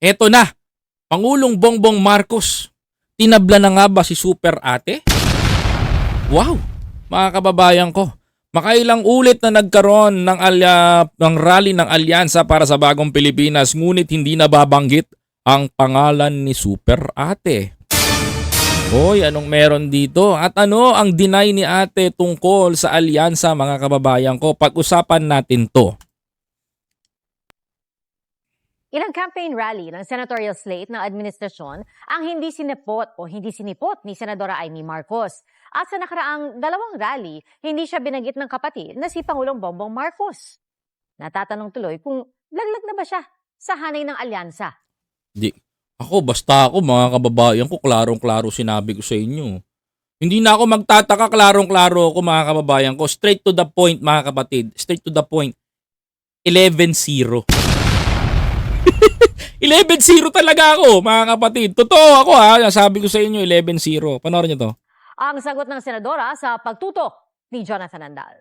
Eto na, Pangulong Bongbong Marcos. Tinabla na nga ba si Super Ate? Wow, mga kababayan ko. Makailang ulit na nagkaroon ng, alya, ng rally ng alyansa para sa bagong Pilipinas ngunit hindi nababanggit ang pangalan ni Super Ate. Hoy, anong meron dito? At ano ang deny ni ate tungkol sa alyansa mga kababayan ko? Pag-usapan natin to. Ilang campaign rally ng senatorial slate ng administrasyon ang hindi sinipot o hindi sinipot ni Senadora Amy Marcos. At sa nakaraang dalawang rally, hindi siya binanggit ng kapatid na si Pangulong Bongbong Marcos. Natatanong tuloy kung laglag na ba siya sa hanay ng alyansa. Di, ako, basta ako mga kababayan ko, klarong-klaro sinabi ko sa inyo. Hindi na ako magtataka, klarong-klaro ako mga kababayan ko. Straight to the point mga kapatid. Straight to the point. 11-0. 11-0 talaga ako mga kapatid. Totoo ako ha. Sabi ko sa inyo 11-0. Panoorin nyo to. Ang sagot ng senadora sa pagtutok ni Jonathan Andal.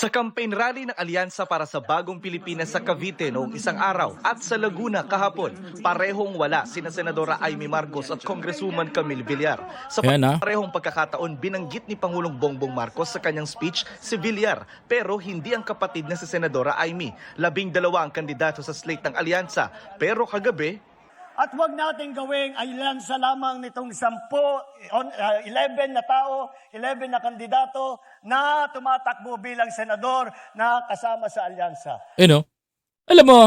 Sa campaign rally ng Alyansa para sa Bagong Pilipinas sa Cavite noong isang araw at sa Laguna kahapon, parehong wala sina Senadora Amy Marcos at Congresswoman Camille Villar. Sa Ayan, ah. parehong pagkakataon, binanggit ni Pangulong Bongbong Marcos sa kanyang speech si Villar, pero hindi ang kapatid na si Senadora Amy. Labing dalawa ang kandidato sa slate ng Alyansa, pero kagabi, At huwag natin gawing alyansa lamang nitong 10, on, uh, 11 na tao, 11 na kandidato na tumatakbo bilang senador na kasama sa alyansa. You know, alam mo,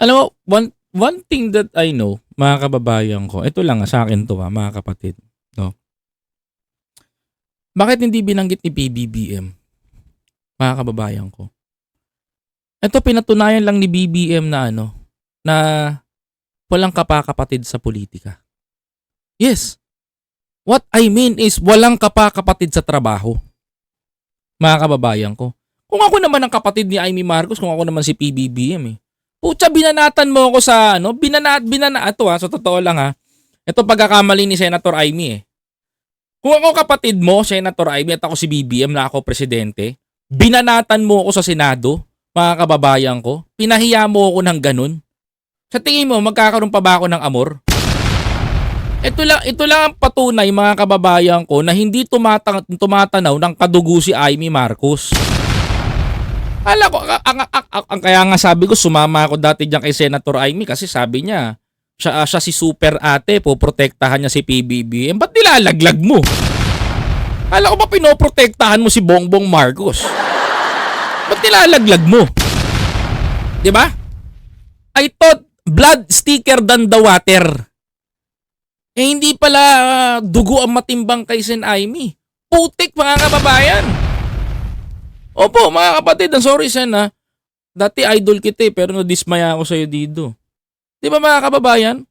alam mo, one, one thing that I know, mga kababayan ko, ito lang ah, sa akin to mga kapatid. No? Bakit hindi binanggit ni PBBM? Mga kababayan ko. Ito pinatunayan lang ni BBM na ano, na walang kapakapatid sa politika. Yes. What I mean is walang kapakapatid sa trabaho. Mga kababayan ko. Kung ako naman ang kapatid ni Amy Marcos, kung ako naman si PBBM eh. Pucha, binanatan mo ako sa ano, binanat, binana, ito ha, sa totoo lang ha. Ito pagkakamali ni Senator Amy eh. Kung ako kapatid mo, Senator Amy, at ako si BBM na ako presidente, binanatan mo ako sa Senado, mga kababayan ko, pinahiya mo ako ng ganun. Sa tingin mo, magkakaroon pa ba ako ng amor? Ito lang, ito lang ang patunay mga kababayan ko na hindi tumatang, tumatanaw ng kadugo si Amy Marcos. Ala ko, ang, ang, ang, ang- kaya nga sabi ko, sumama ako dati diyan kay Senator Amy kasi sabi niya, siya, siya si super ate, poprotektahan niya si PBBM. Ba't nilalaglag mo? Kala ko ba pinoprotektahan mo si Bongbong Marcos? Ba't nilalaglag mo? Di ba? I thought blood sticker than the water. Eh hindi pala ah, dugo ang matimbang kay Sen Aimee. Putik mga kababayan. Opo mga kapatid, I'm sorry Sen ha. Dati idol kita eh, pero nadismaya ako sa'yo dito. Di ba mga kababayan?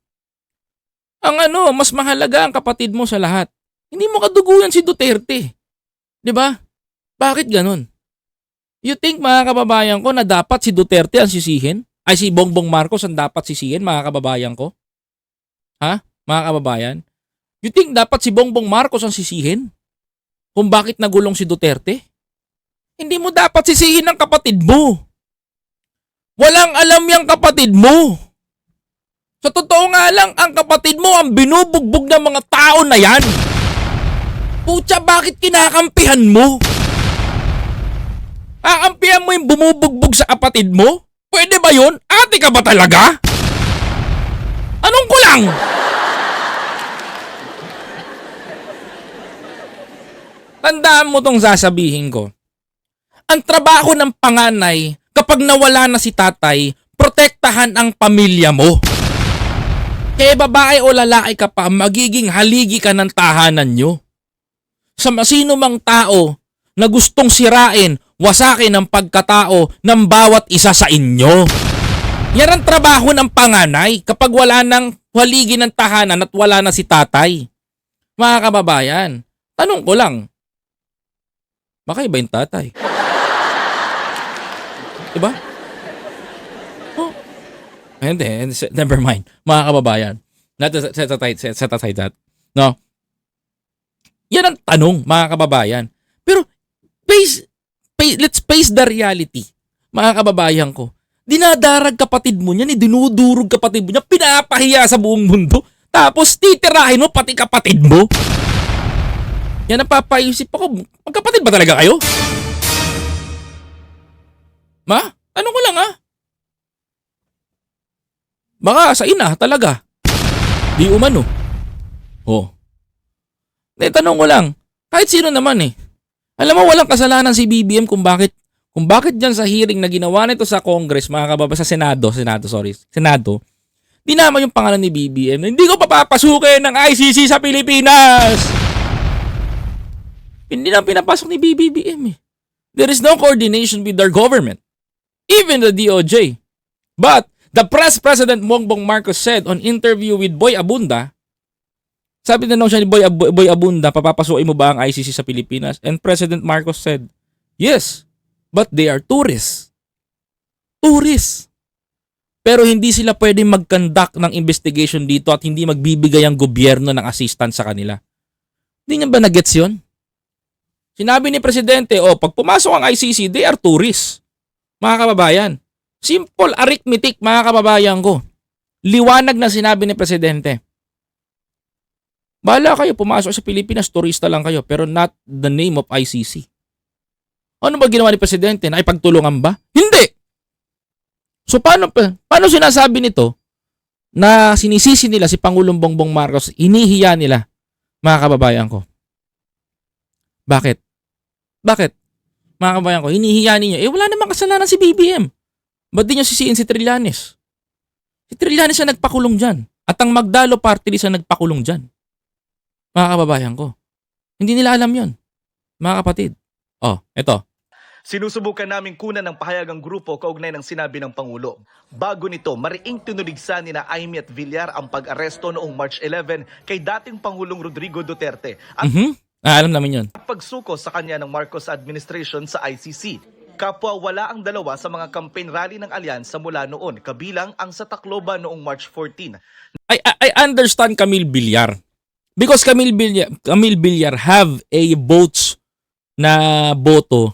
Ang ano, mas mahalaga ang kapatid mo sa lahat. Hindi mo kaduguyan si Duterte. Di ba? Bakit ganun? You think mga kababayan ko na dapat si Duterte ang sisihin? Ay si Bongbong Marcos ang dapat sisihin mga kababayan ko? Ha? Mga kababayan? You think dapat si Bongbong Marcos ang sisihin? Kung bakit nagulong si Duterte? Hindi mo dapat sisihin ang kapatid mo. Walang alam yung kapatid mo. Sa totoo nga lang, ang kapatid mo ang binubugbog ng mga tao na yan. Pucha, bakit kinakampihan mo? Aakampihan mo yung bumubugbog sa kapatid mo? Pwede ba yun? Ate ka ba talaga? Anong kulang? Tandaan mo tong sasabihin ko. Ang trabaho ng panganay kapag nawala na si tatay, protektahan ang pamilya mo. Kaya babae o lalaki ka pa, magiging haligi ka ng tahanan nyo. Sa masino mang tao na gustong sirain, wasakin ang pagkatao ng bawat isa sa inyo. Yan ang trabaho ng panganay kapag wala nang haligi ng tahanan at wala na si tatay. Mga kababayan, tanong ko lang, baka iba yung tatay? Diba? Oh. Hindi, never mind. Mga kababayan, not to set aside, set, aside that. No? Yan ang tanong, mga kababayan. Pero, face, face, let's face the reality, mga kababayan ko. Dinadarag kapatid mo niyan, eh, dinudurog kapatid mo niya, pinapahiya sa buong mundo. Tapos titirahin mo pati kapatid mo. Yan ang papaisip ako, magkapatid ba talaga kayo? Ma, tanong ko lang ah. Baka sa ina talaga. Di umano. Oh. Eh, tanong ko lang, kahit sino naman eh. Alam mo, walang kasalanan si BBM kung bakit kung bakit dyan sa hearing na ginawa nito sa Congress, mga kababa, sa Senado, Senado, sorry, Senado, dinama yung pangalan ni BBM hindi ko papapasukin ng ICC sa Pilipinas. Hindi na pinapasok ni BBM eh. There is no coordination with their government. Even the DOJ. But, the press president Bongbong Marcos said on interview with Boy Abunda, sabi na siya ni Boy, Boy Abunda, papapasukin mo ba ang ICC sa Pilipinas? And President Marcos said, yes, but they are tourists. Tourists. Pero hindi sila pwedeng mag-conduct ng investigation dito at hindi magbibigay ang gobyerno ng assistance sa kanila. Hindi niya ba nagets yun? Sinabi ni Presidente, oh, pag pumasok ang ICC, they are tourists. Mga kababayan. Simple arithmetic, mga kababayan ko. Liwanag na sinabi ni Presidente. Bala kayo pumasok sa Pilipinas, turista lang kayo, pero not the name of ICC. Ano ba ginawa ni Presidente? Nakipagtulungan ba? Hindi! So paano, pa- paano sinasabi nito na sinisisi nila si Pangulong Bongbong Marcos, inihiya nila, mga kababayan ko? Bakit? Bakit? Mga kababayan ko, hinihiya ninyo. Eh wala namang kasalanan si BBM. Ba't di nyo sisiin si Trillanes? Si Trillanes ang nagpakulong dyan. At ang Magdalo Party List ang nagpakulong dyan. Mga kababayan ko. Hindi nila alam yon Mga kapatid. Oh, eto. Sinusubukan naming kunan ng pahayagang grupo kaugnay ng sinabi ng Pangulo. Bago nito, mariing tinuligsan ni na Amy at Villar ang pag-aresto noong March 11 kay dating Pangulong Rodrigo Duterte at Mhm. Ah, alam namin yon. pagsuko sa kanya ng Marcos administration sa ICC. Kapwa wala ang dalawa sa mga campaign rally ng alyansa mula noon, kabilang ang sa Tacloban noong March 14. I, I, I understand Camille Villar. Because Camille Villar, Camille Villar have a votes na boto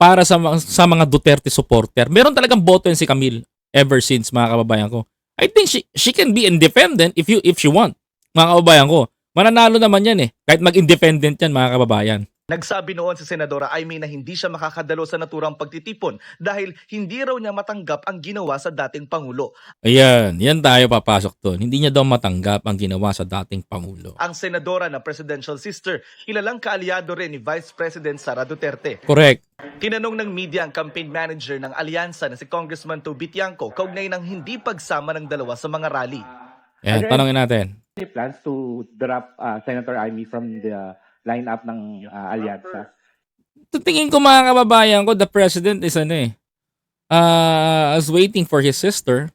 para sa, sa mga Duterte supporter. Meron talagang boto yun si Camille ever since mga kababayan ko. I think she, she can be independent if you if she want. Mga kababayan ko. Mananalo naman yan eh. Kahit mag-independent yan mga kababayan. Nagsabi noon si Senadora Amy na hindi siya makakadalo sa naturang pagtitipon dahil hindi raw niya matanggap ang ginawa sa dating Pangulo. Ayan, yan tayo papasok doon. Hindi niya daw matanggap ang ginawa sa dating Pangulo. Ang senadora na presidential sister, kilalang kaalyado rin ni Vice President Sara Duterte. Correct. Tinanong ng media ang campaign manager ng alyansa na si Congressman Toby Tiangco kaugnay ng hindi pagsama ng dalawa sa mga rally. Ayan, tanongin natin. any plans to drop uh, Senator Amy from the lineup ng uh, Alyansa? Sa tingin ko mga kababayan ko, the president is ano eh, uh, is waiting for his sister.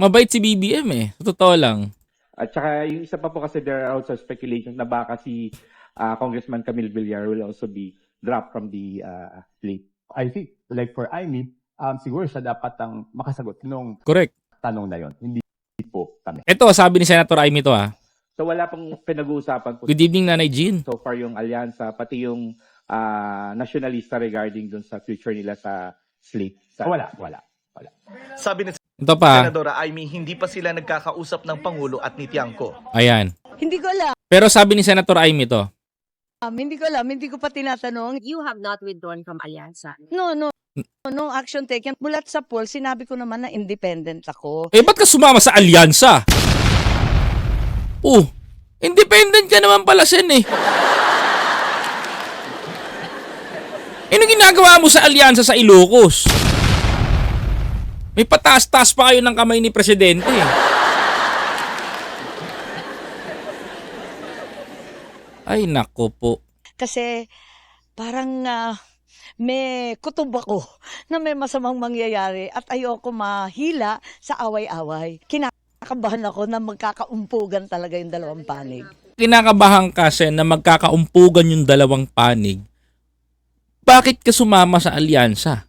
Mabait si BBM eh. Sa totoo lang. At saka yung isa pa po kasi there are also speculations na baka si uh, Congressman Camille Villar will also be dropped from the uh, slate. I think, like for Amy, um, siguro siya dapat ang makasagot nung Correct. tanong na yon. Hindi po kami. Ito, sabi ni Senator Amy to ah. So wala pang pinag-uusapan po Good evening, Nanay Jean. so far yung Alyansa, pati yung uh, nationalista regarding dun sa future nila sa slate. Sa, Wala, wala. Sabi ni Ito pa. Senadora Amy, hindi pa sila nagkakausap ng Pangulo at ni Tiangco. Ayan. Hindi ko alam. Pero sabi ni Senator Amy to. Hindi ko alam. Hindi ko pa tinatanong. You have not withdrawn from Alyansa. No, no. No action taken. Bulat sa poll, sinabi ko naman na independent ako. Eh, ba't ka sumama sa alyansa? Oh, independent ka naman pala, Sen eh. Ano ginagawa mo sa alyansa sa Ilocos? May pataas-taas pa kayo ng kamay ni Presidente. eh. Ay, nako po. Kasi parang ah, may kutob ako na may masamang mangyayari at ayoko mahila sa away-away. Kinakabahan ako na magkakaumpugan talaga yung dalawang panig. Kinakabahan kasi na magkakaumpugan yung dalawang panig. Bakit ka sumama sa alyansa?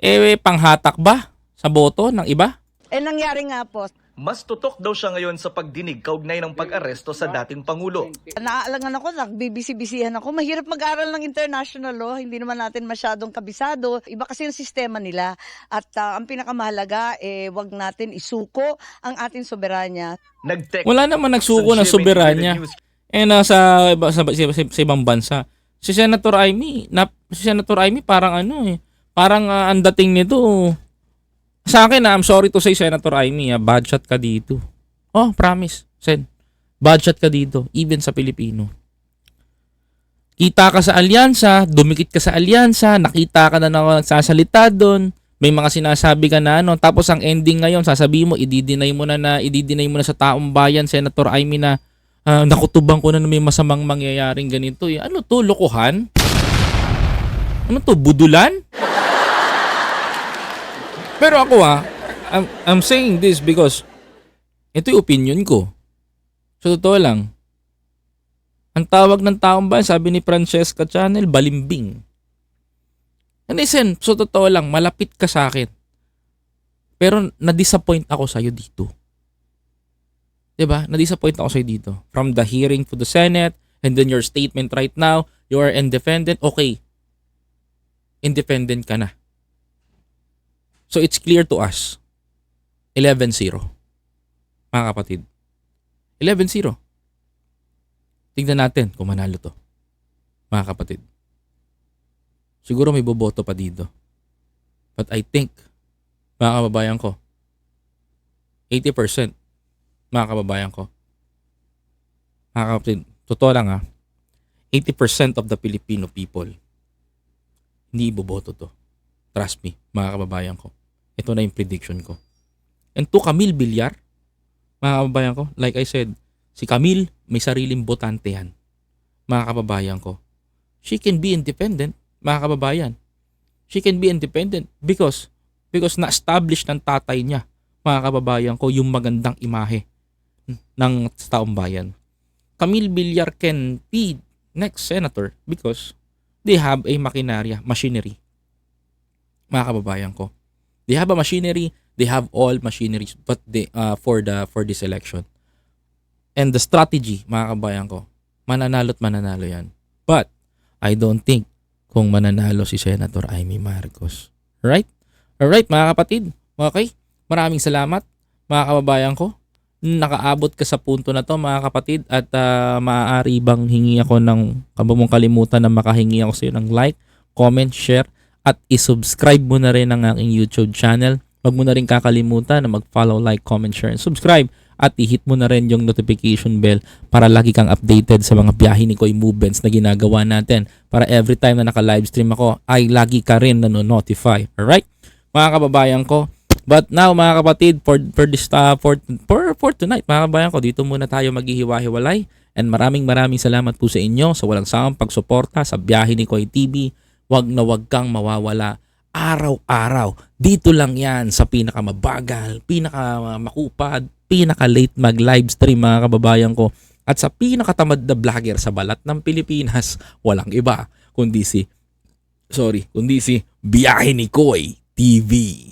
Eh, panghatak ba sa boto ng iba? Eh nangyari nga po, Mas tutok daw siya ngayon sa pagdinig kaugnay ng pag-aresto sa dating Pangulo. Naaalangan ako, nagbibisi-bisihan ako. Mahirap mag-aral ng international law, hindi naman natin masyadong kabisado. Iba kasi yung sistema nila. At ah, ang pinakamahalaga, eh, wag natin isuko ang ating soberanya. Nag-text Wala naman nagsuko ng soberanya. Eh nasa iba, sa, sa, sa, sa ibang bansa. Si Senator Amy, na, si Senator Amy parang ano eh, parang ah, ang dating nito. Sa akin, ah, I'm sorry to say Senator Amy, ah, bad shot ka dito. Oh, promise, Sen. Bad shot ka dito, even sa Pilipino. Kita ka sa alyansa, dumikit ka sa alyansa, nakita ka na na nagsasalita doon, may mga sinasabi ka na ano, tapos ang ending ngayon, sasabihin mo, ididinay mo na na, ididinay mo na sa taong bayan, Senator Amy na, ah, nakutubang ko na na may masamang mangyayaring ganito. Eh. Ano to, lokohan? Ano to, budulan? Pero ako ah, I'm, I'm saying this because ito yung opinion ko. So totoo lang, ang tawag ng taong bayan, sabi ni Francesca Channel, balimbing. And listen, so totoo lang, malapit ka sa akin. Pero na-disappoint ako sa'yo dito. 'Di ba? Na-disappoint ako sa'yo dito. From the hearing to the Senate, and then your statement right now, you are independent. Okay. Independent ka na. So it's clear to us. 11-0. Mga kapatid. 11-0. Tingnan natin kung manalo to. Mga kapatid. Siguro may boboto pa dito. But I think, mga kababayan ko, 80% mga kababayan ko. Mga kapatid, totoo lang ha, 80% of the Filipino people hindi iboboto to. Trust me, mga kababayan ko. Ito na yung prediction ko. And to Camille Villar, mga kababayan ko, like I said, si Camille may sariling botante yan. Mga kababayan ko. She can be independent, mga kababayan. She can be independent because because na-establish ng tatay niya, mga kababayan ko, yung magandang imahe ng taong bayan. Camille Villar can be next senator because they have a makinarya, machinery. Mga kababayan ko. They have a machinery, they have all machineries but they, uh, for the for this election. And the strategy, mga kababayan ko, mananalo't mananalo yan. But, I don't think kung mananalo si Senator Amy Marcos. Right? Alright, mga kapatid. Okay? Maraming salamat, mga kababayan ko. Nakaabot ka sa punto na to, mga kapatid. At ah, maaari bang hingi ako ng, kaba mong kalimutan na makahingi ako sa iyo ng like, comment, share, at isubscribe mo na rin ang aking YouTube channel. Huwag mo na rin kakalimutan na mag-follow, like, comment, share, and subscribe. At i-hit mo na rin yung notification bell para lagi kang updated sa mga biyahe ni Koy Movements na ginagawa natin. Para every time na naka-livestream ako, ay lagi ka rin nanonotify. Alright? Mga kababayan ko, But now mga kapatid, for for this uh, for, for for tonight, mga kabayan ko, dito muna tayo maghihiwa-hiwalay. And maraming maraming salamat po sa inyo sa walang sawang pagsuporta sa biyahe ni Koy TV. Huwag na huwag kang mawawala araw-araw. Dito lang yan sa pinakamabagal, pinakamakupad, pinaka-late mag-livestream mga kababayan ko. At sa pinakatamad na vlogger sa balat ng Pilipinas, walang iba kundi si sorry, kundi si Biyahe ni Koy TV.